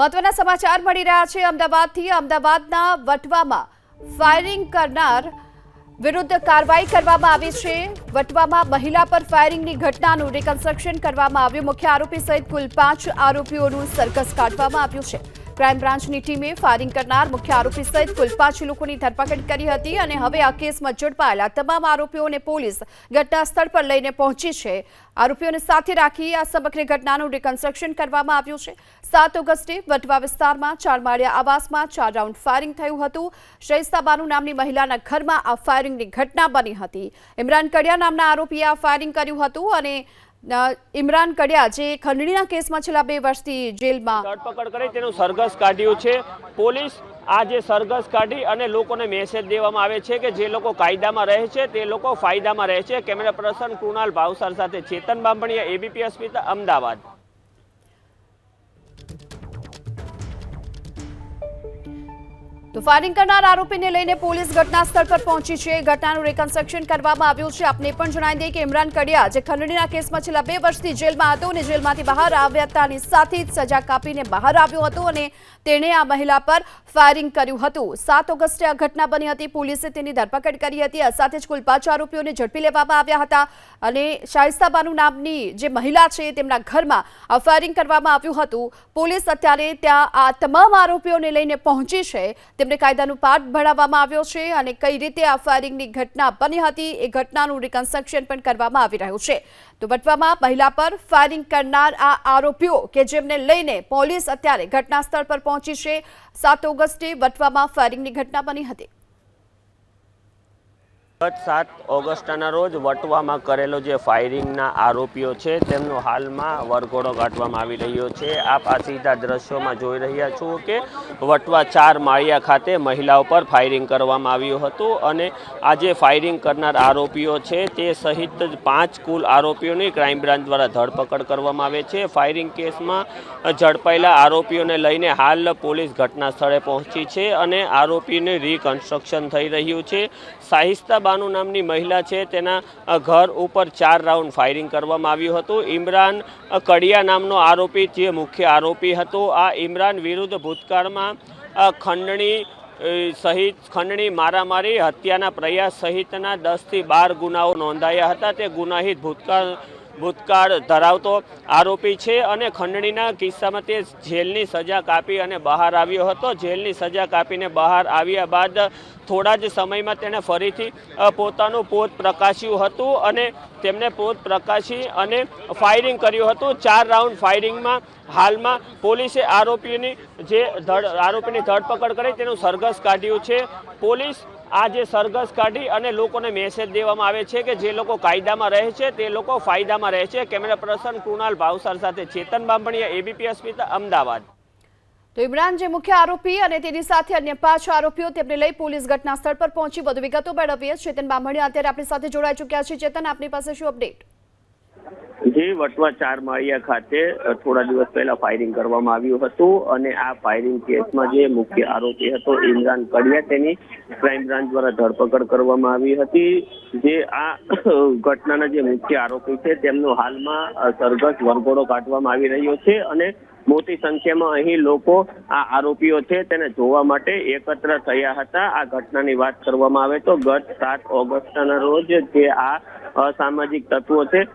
મહત્વના સમાચાર મળી રહ્યા છે. અમદાવાદથી અમદાવાદના વટવામાં ફાયરિંગ કરનાર વિરુદ્ધ કાર્યવાહી કરવામાં આવી છે. વટવામાં મહિલા પર ફાયરિંગની ઘટનાનું રિકન્સ્ટ્રક્શન કરવામાં આવ્યું. મુખ્ય આરોપી સહિત કુલ પાંચ આરોપીઓનું સરઘસ કાઢવામાં આવ્યું છે. ક્રાઇમ બ્રાન્ચની ટીમે ફાયરિંગ કરનાર મુખ્ય આરોપી સહિત કુલ પાંચ લોકોની ધરપકડ કરી હતી અને હવે આ કેસમાં ઝડપાયેલા તમામ આરોપીઓને પોલીસ ઘટના સ્થળ પર લઈને પહોંચી છે. આરોપીઓને સાથે રાખી આ સમગ્ર ઘટનાનું રિકન્સ્ટ્રક્શન કરવામાં આવ્યું છે. સાત ઓગસ્ટે વટવા વિસ્તારમાં ચારમાળિયા આવાસમાં ચાર રાઉન્ડ ફાયરિંગ થયું હતું. શૈસ્તા બાનુ નામની મહિલાના ઘરમાં આ ફાયરિંગની ઘટના બની હતી. ઇમરાન કડિયા નામના આરોપીએ આ ફાયરિંગ કર્યું હતું અને ઇમરાન કડિયા, જે ખંડણીના કેસમાં છેલ્લા બે વર્ષથી જેલમાં ધરપકડ કરી તેનું સરઘસ કાઢ્યું છે. પોલીસ આ જે સરઘસ કાઢી અને લોકોને મેસેજ દેવામાં આવે છે કે જે લોકો કાયદામાં રહે છે, તે લોકો ફાયદામાં રહે છે. કેમેરા પર્સન કૃણાલ ભાવસાર સાથે ચેતન બાંભણીયા એબીપી અસ્મિતા અમદાવાદ. તો ફાયરિંગ કરનાર આરોપીને લઈને પોલીસ ઘટના સ્થળ પર પહોંચી છે. ઘટનાનું રિકન્સ્ટ્રક્શન કરવામાં આવ્યું છે. આપને પણ જણાવી દઈએ કે ઇમરાન કડિયા, જે ખંડણીના કેસમાં છેલ્લા બે વર્ષથી જેલમાં હતો અને જેલમાંથી બહાર આવ્યા હતાની સાથે જ સજા કાપીને બહાર આવ્યો હતો અને તેણે આ મહિલા પર ફાયરિંગ કર્યું હતું. સાત ઓગસ્ટે આ ઘટના બની હતી. પોલીસે તેની ધરપકડ કરી હતી. આ સાથે જ કુલ પાંચ આરોપીઓને ઝડપી લેવામાં આવ્યા હતા અને શાયસ્તાબાનુ નામની જે મહિલા છે તેમના ઘરમાં આ ફાયરિંગ કરવામાં આવ્યું હતું. પોલીસ અત્યારે ત્યાં આ તમામ આરોપીઓને લઈને પહોંચી છે. તેમને કાયદાનું પાઠ ભણાવવામાં આવ્યો છે અને કઈ રીતે આ ફાયરિંગની ઘટના બની હતી એ ઘટનાનું રિકન્સ્ટ્રક્શન પણ કરવામાં આવી રહ્યું છે. તો વટવામાં મહિલા પર ફાયરિંગ કરનાર આ આરોપીઓ કે જેમને લઈને પોલીસ અત્યારે ઘટના સ્થળ પર પહોંચી છે, સાત ઓગસ્ટે વટવામાં ફાયરિંગની ઘટના બની હતી. ગત સાત ઓગસ્ટના રોજ વટવામાં કરેલો જે ફાયરિંગના આરોપીઓ છે, તેમનો હાલમાં વરઘોડો કાઢવામાં આવી રહ્યો છે. આપ આ સીધા દ્રશ્યોમાં જોઈ રહ્યા છો કે વટવા ચાર માળિયા ખાતે મહિલાઓ પર ફાયરિંગ કરવામાં આવ્યું હતું અને આ જે ફાયરિંગ કરનાર આરોપીઓ છે, તે સહિત જ પાંચ કુલ આરોપીઓની ક્રાઇમ બ્રાન્ચ દ્વારા ધરપકડ કરવામાં આવે છે. ફાયરિંગ કેસમાં ઝડપાયેલા આરોપીઓને લઈને હાલ પોલીસ ઘટના સ્થળે પહોંચી છે અને આરોપીને રિકન્સ્ટ્રક્શન થઈ રહ્યું છે. સાહિસ્તા બાનુ નામની મહિલા છે. તેના ઘર ઉપર ચાર રાઉન્ડ ફાયરિંગ કરવામાં આવ્યું હતું. ઇમરાન કડિયા નામનો આરોપી, જે મુખ્ય આરોપી હતો. આ ઇમરાન વિરુદ્ધ ભૂતકાળમાં ખંડણી સહિત, ખંડણી મારામારી, હત્યાના પ્રયાસ સહિતના દસથી બાર ગુનાઓ નોંધાયા હતા. તે ગુનાહિત ભૂતકાળ ભૂતકાળ ધરાવતો આરોપી છે અને ખંડણીના કિસ્સામાં તે જેલની સજા કાપી અને બહાર આવ્યો હતો. જેલની સજા કાપીને બહાર આવ્યા બાદ થોડા જ સમયમાં તેણે ફરીથી પોતાનું પોત પ્રકાશ્યું હતું અને તેમણે પોત પ્રકાશી અને ફાયરિંગ કર્યું હતું. ચાર રાઉન્ડ ફાયરિંગમાં હાલમાં પોલીસે આરોપીની જે ધડ, આરોપીની ધરપકડ કરી તેનું સરઘસ કાઢ્યું છે. પોલીસ આ જે સરઘસ કાઢી અને લોકોને મેસેજ દેવામાં આવે છે કે જે લોકો કાયદામાં રહે છે, તે લોકો ફાયદામાં રહે છે. કેમેરા પર્સન કૃણાલ ભાવસાર સાથે ચેતન બાંભણીયા એબીપી અસ્મિતા અમદાવાદ. તો ઇમરાન જે મુખ્ય આરોપી અને તેની સાથે અન્ય પાંચ આરોપીઓ તેમને લઈ પોલીસ ઘટના સ્થળ પર પહોંચી વધુ વિગતો મેળવીએ. ચેતન બામણીયા અત્યારે આપણી સાથે જોડાઈ ચૂક્યા છે. ચેતન, આપની પાસે શું અપડેટ જે વટવા ચાર માળિયા ખાતે થોડા દિવસ પહેલા ફાયરિંગ કરવામાં આવ્યું હતું અને આ ફાયરિંગ કેસમાં જે મુખ્ય આરોપી હતો, ઇમરાન કડિયા, તેની ક્રાઇમ બ્રાન્ચ દ્વારા ધરપકડ કરવામાં આવી હતી. જે આ ઘટનાના જે મુખ્ય આરોપી છે, તેમનો હાલમાં સરઘસ વરઘોડો કાઢવામાં આવી રહ્યો છે અને મોટી સંખ્યામાં અહીં લોકો આ આરોપીઓ છે, તેને જોવા માટે એકત્ર થયા હતા. આ ઘટનાની વાત કરવામાં આવે તો ગત સાત ઓગસ્ટના રોજ જે આ અસામાજિક તત્વો છે